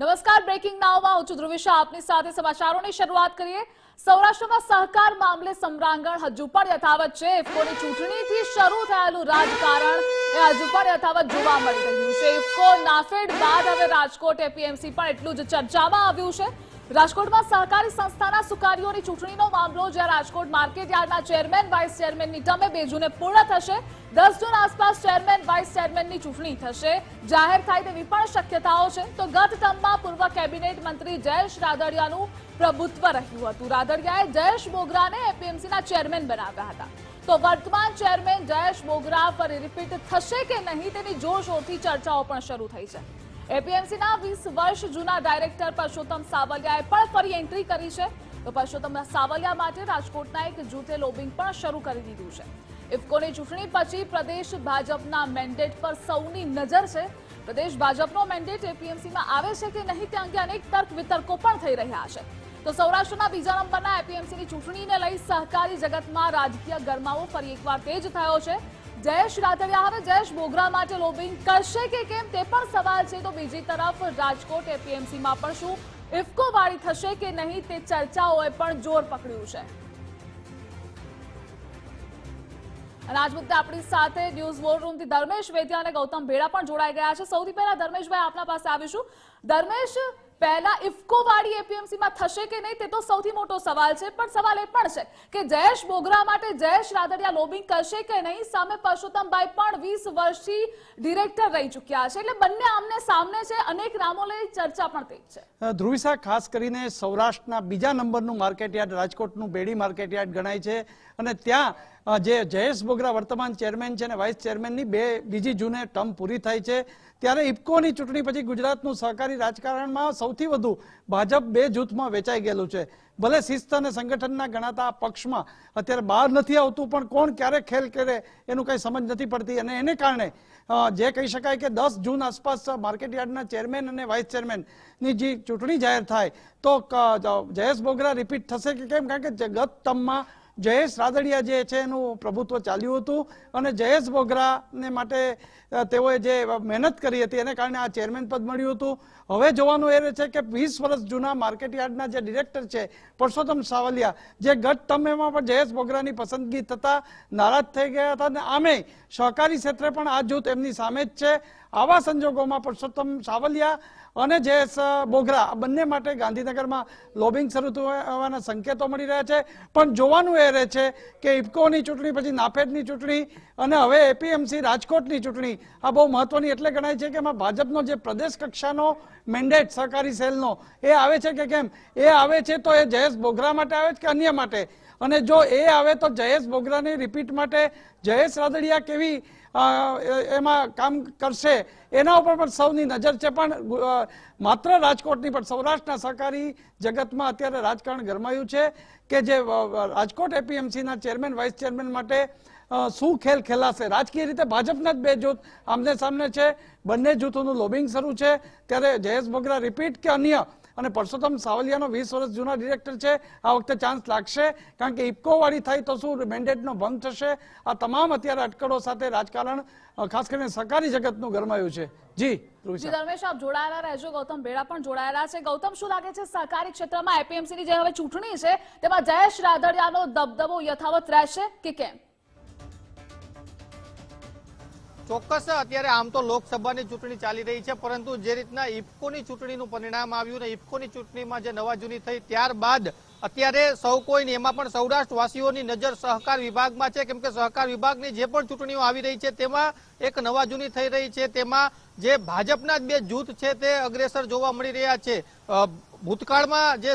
નમસ્કાર બ્રેકિંગ નાવમાં હું છું ધ્રુવિશા. આપની સાથે સમાચારોની શરૂઆત કરીએ. સૌરાષ્ટ્રમાં સહકાર મામલે સમરાંગણ હજુ પણ યથાવત છે. ઇફકોની ચૂંટણીથી શરૂ થયેલું રાજકારણ એ હજુ પણ યથાવત જોવા મળી રહ્યું છે. ઇફકો નાફેડ બાદ હવે રાજકોટ એપીએમસી પણ એટલું જ ચર્ચામાં આવ્યું છે. રાજકોટમાં સહકારી સંસ્થાના સુકારીઓની ચૂંટણીનો મામલો જ્યાં રાજકોટ માર્કેટ યાર્ડના ચેરમેન, વાઇસ ચેરમેનની ટમે બે જૂને પૂર્ણ થશે. દસ જૂન આસપાસ ચેરમેન, વાઇસ ચેરમેનની ચૂંટણી થશે. જાહેર થાય તેવી પણ શક્યતાઓ છે. તો ગત ટર્મમાં પૂર્વ કેબિનેટ મંત્રી જયેશ રાદડિયાનું પ્રભુત્વ રહ્યું હતું. રાદડિયાએ જયેશ બોગરાને એપીએમસીના ચેરમેન બનાવ્યા હતા. તો વર્તમાન ચેરમેન જયેશ બોગરા ફરી રિપીટ થશે કે નહીં તેની જોરશોરથી ચર્ચાઓ પણ શરૂ થઈ છે. એપીએમસીના વીસ વર્ષ જૂના ડાયરેક્ટર પરસોત્તમ સાવલિયાએ પણ ફરી એન્ટ્રી કરી છે. તો પરસોત્તમ સાવલિયા માટે રાજકોટના એક જૂથે લોબિંગ પણ શરૂ કરી દીધું છે. ઇફકોની ચૂંટણી પછી પ્રદેશ ભાજપના મેન્ડેટ પર સૌની નજર છે. પ્રદેશ ભાજપનો મેન્ડેટ એપીએમસીમાં આવે છે કે નહીં તે અંગે અનેક તર્ક વિતર્કો પણ થઈ રહ્યા છે. તો સૌરાષ્ટ્રના બીજા નંબરના એપીએમસીની ચૂંટણીને લઈ સહકારી જગતમાં રાજકીય ગરમાવો ફરી એકવાર તેજ થયો છે. જયેશ રાતડિયા હવે જયેશ બોગરા માટે લોબિંગ કરશે કે કેમ તે પણ સવાલ છે. તો બીજી તરફ રાજકોટ એપીએમસીમાં પણ શું ઇફકો વાળી થશે કે નહીં તે ચર્ચાઓએ પણ જોર પકડ્યું છે. અને આજ મુદ્દે આપણી સાથે ન્યૂઝ વોર રૂમથી ધર્મેશ વેદ્યા અને ગૌતમ ભેડા પણ જોડાઈ ગયા છે. સૌથી પહેલા ધર્મેશભાઈ આપના પાસે આવીશું. ધર્મેશ પહેલા ઇફકો વાળી એપીએમસીમાં થશે કે નહીં તે તો સૌથી મોટો સવાલ છે. પણ સવાલ એ પણ છે કે જયેશ બોગરા માટે જયેશ રાદડિયા લોબિંગ કરશે કે નહીં? સામે પરસોત્તમભાઈ પણ વીસ વર્ષથી ડિરેક્ટર રહી ચૂક્યા છે. એટલે બંને આમને સામને છે, અનેક નામો લઈ ચર્ચા પણ થઈ છે. ધ્રુવિસા ખાસ કરીને સૌરાષ્ટ્રના બીજા નંબરનું માર્કેટયાર્ડ, રાજકોટનું બેડી માર્કેટયાર્ડ ગણાય છે. અને ત્યાં જે જયેશ બોગરા વર્તમાન ચેરમેન છે અને વાઇસ ચેરમેનની બે બીજી જૂને ટર્મ પૂરી થાય છે. ત્યારે ઇફકોની ચૂંટણી પછી ગુજરાતનું સહકારી રાજકારણમાં સૌથી વધુ ભાજપ બે જૂથમાં વેચાઈ ગયેલું છે. ભલે શિસ્ત અને સંગઠનના ગણાતા આ પક્ષમાં અત્યારે બહાર નથી આવતું, પણ કોણ ક્યારે ખેલ કરે એનું કંઈ સમજ નથી પડતી અને એને કારણે જે કહી શકાય કે દસ જૂન આસપાસ માર્કેટ યાર્ડના ચેરમેન અને વાઇસ ચેરમેનની જે ચૂંટણી જાહેર થાય, તો જયેશ બોગરા રિપીટ થશે કે કેમ? કારણ કે ગત ટર્મમાં જયેશ રાદડિયા જે છે એનું પ્રભુત્વ ચાલ્યું હતું અને જયેશ બોગરાને માટે તેઓએ જે મહેનત કરી હતી એને કારણે આ ચેરમેન પદ મળ્યું હતું. હવે જોવાનું એ છે કે વીસ વર્ષ જૂના માર્કેટ યાર્ડના જે ડિરેક્ટર છે, પરસોત્તમ સાવલિયા, જે ગત ટર્મમાં પણ જયેશ બોગરાની પસંદગી થતા નારાજ થઈ ગયા હતા અને આમે સહકારી ક્ષેત્રે પણ આ જૂથ એમની સામે જ છે. આવા સંજોગોમાં પરસોત્તમ સાવલિયા અને જયેશ બોગરા આ બંને માટે ગાંધીનગરમાં લોબિંગ શરૂ થવાના સંકેતો મળી રહ્યા છે. પણ જોવાનું એ રહે છે કે ઇફકોની ચૂંટણી, પછી નાફેડની ચૂંટણી અને હવે એપીએમસી રાજકોટની ચૂંટણી, આ બહુ મહત્વની એટલે ગણાય છે કે એમાં ભાજપનો જે પ્રદેશ કક્ષાનો મેન્ડેટ સહકારી સેલનો, એ આવે છે કે કેમ? એ આવે છે તો એ જયેશ બોગરા માટે આવે છે કે અન્ય માટે? અને જો એ આવે તો જયેશ બોગરાની રિપીટ માટે જયેશ રાદડિયા કેવી એમાં કામ કરશે, એના ઉપર પણ સૌની નજર છે. પણ માત્ર રાજકોટની પણ સૌરાષ્ટ્રના સહકારી જગતમાં અત્યારે રાજકારણ ગરમાયું છે કે જે રાજકોટ એપીએમસીના ચેરમેન, વાઇસ ચેરમેન માટે શું ખેલ ખેલાશે? રાજકીય રીતે ભાજપના જ બે જૂથ આમને સામને છે. બંને જૂથોનું લોબિંગ શરૂ છે. ત્યારે જયેશ બોગરા રિપીટ કે અન્ય અને પરસોત્તમ સાવલિયાનો વીસ વર્ષ જૂના ડિરેક્ટર છે. આ વખતે ચાન્સ લાગશે. કારણ કે ઇફકો વાળી થાય તો શું મેન્ડેટનો ભંગ થશે? આ તમામ અત્યારે અટકળો સાથે રાજકારણ ખાસ કરીને સહકારી જગતનું ગરમાયું છે. જી જી. ધર્મેશ આપ જોડાયેલા રહેજો. ગૌતમ ભેડા પણ જોડાયેલા છે. ગૌતમ શું લાગે છે સહકારી ક્ષેત્રમાં એપીએમસીની જે હવે ચૂંટણી છે તેમાં જયેશ રાદડિયાનો દબદબો યથાવત રહેશે કે કેમ? ચોક્કસ, અત્યારે આમ તો લોકસભાની ચૂંટણી ચાલી રહી છે, પરંતુ જે રીતના ઇફકોની ચૂંટણીનું પરિણામ આવ્યું ને ઇફકોની ચૂંટણીમાં જે નવા જૂની થઈ ત્યારબાદ, અત્યારે સૌ કોઈની એમાં પણ સૌરાષ્ટ્રવાસીઓની નજર સહકાર વિભાગમાં છે. કેમ કે સહકાર વિભાગની જે પણ ચૂંટણીઓ આવી રહી છે, તેમાં એક નવા જૂની થઈ રહી છે. તેમાં જે ભાજપના જ બે જૂથ છે, તે અગ્રેસર જોવા મળી રહ્યા છે. ભૂતકાળમાં જે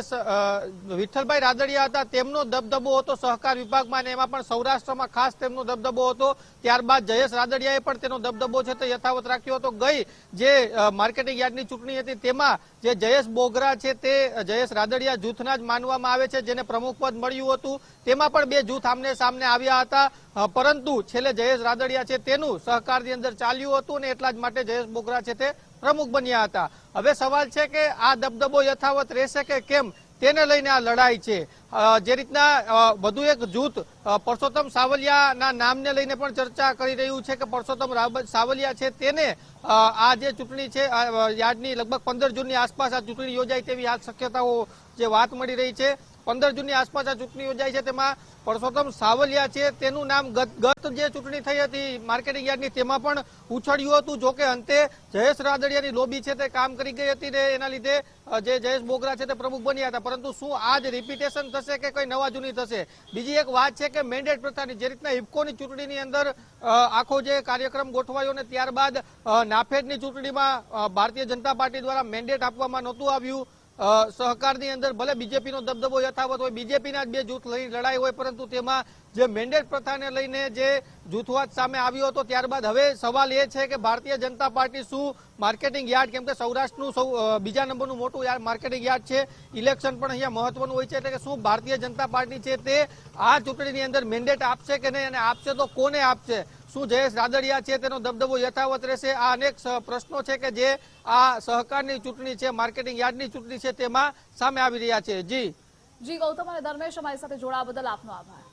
વિઠ્ઠલભાઈ રાદડિયા હતા, તેમનો દબદબો હતો સહકાર વિભાગમાં અને એમાં પણ સૌરાષ્ટ્રમાં ખાસ તેમનો દબદબો હતો. ત્યારબાદ જયેશ રાદડિયાએ પણ તેનો દબદબો છે તે યથાવત રાખ્યો હતો. ગઈ જે માર્કેટિંગ યાર્ડની ચૂંટણી હતી, તેમાં જે જયેશ બોગરા છે તે જયેશ રાદડિયા જૂથના જ માનવામાં આવે છે, જેને પ્રમુખ પદ મળ્યું હતું. તેમાં પણ બે જૂથ આમને સામને આવ્યા હતા. પરંતુ છેલ્લે જયેશ રાદડિયા છે તેનું સહકારની અંદર ચાલ્યું હતું અને એટલા જ માટે જયેશ બોગરા છે તે પ્રમુખ બન્યા હતા. હવે સવાલ છે કે આ દબદબો યથાવત રહેશે કે કેમ? તેને લઈને આ લડાઈ છે. જે રીતના વધુ એક જૂથ પરસોત્તમ સાવલિયાના નામને લઈને પણ ચર્ચા કરી રહ્યું છે કે પરસોત્તમ સાવલિયા છે તેને આ જે ચૂંટણી છે યાદની લગભગ પંદર જૂનની આસપાસ આ ચૂંટણી યોજાય તેવી આ શક્યતાઓ જે વાત મળી રહી છે. પંદર જૂનની આસપાસ આ ચૂંટણી યોજાય છે. તેમાં પરસોત્તમ સાવલિયા છે. તેનું નામ ગત જે ચૂંટણી થઈ હતી માર્કેટિંગ યાર્ડની, તેમાં પણ ઉછળ્યું હતું. જોકે અંતે જયેશ રાદડિયાની લોબી છે તે કામ કરી ગઈ હતી ને એના લીધે જે જયેશ બોગરા છે તે પ્રમુખ બન્યા હતા. પરંતુ શું આ જ રિપીટેશન થશે કે કઈ નવા જૂની થશે? બીજી એક વાત છે કે મેન્ડેટ પ્રથાની, જે રીતના ઇફકોની ચૂંટણીની અંદર આખો જે કાર્યક્રમ ગોઠવાયો ને ત્યારબાદ નાફેડની ચૂંટણીમાં ભારતીય જનતા પાર્ટી દ્વારા મેન્ડેટ આપવામાં નહોતું આવ્યું. સહકારની અંદર ભલે બીજેપીનો દબદબો યથાવત હોય, બીજેપીના જ બે જૂથ લઈને લડાઈ હોય, પરંતુ તેમાં જે મેન્ડેટ પ્રથાને લઈને જે જૂથવાદ સામે આવ્યો હતો, ત્યારબાદ હવે સવાલ એ છે કે ભારતીય જનતા પાર્ટી શું માર્કેટિંગ યાર્ડ, કેમ કે સૌરાષ્ટ્રનું સૌ બીજા નંબરનું મોટું યાર્ડ માર્કેટિંગ યાર્ડ છે, ઇલેક્શન પણ અહીંયા મહત્વનું હોય છે, એટલે કે શું ભારતીય જનતા પાર્ટી છે તે આ ચૂંટણીની અંદર મેન્ડેટ આપશે કે નહીં, અને આપશે તો કોને આપશે? શું જયેશ રાદડિયા છે તેનો દબદબો યથાવત રહેશે? આ અનેક પ્રશ્નો છે કે જે આ સહકારની ચૂંટણી છે, માર્કેટિંગ યાર્ડની ચૂંટણી છે, તેમાં સામે આવી રહ્યા છે. જી. જી, ગૌતમ અને ધર્મેશ, અમારી સાથે જોડાવા બદલ આપનો આભાર.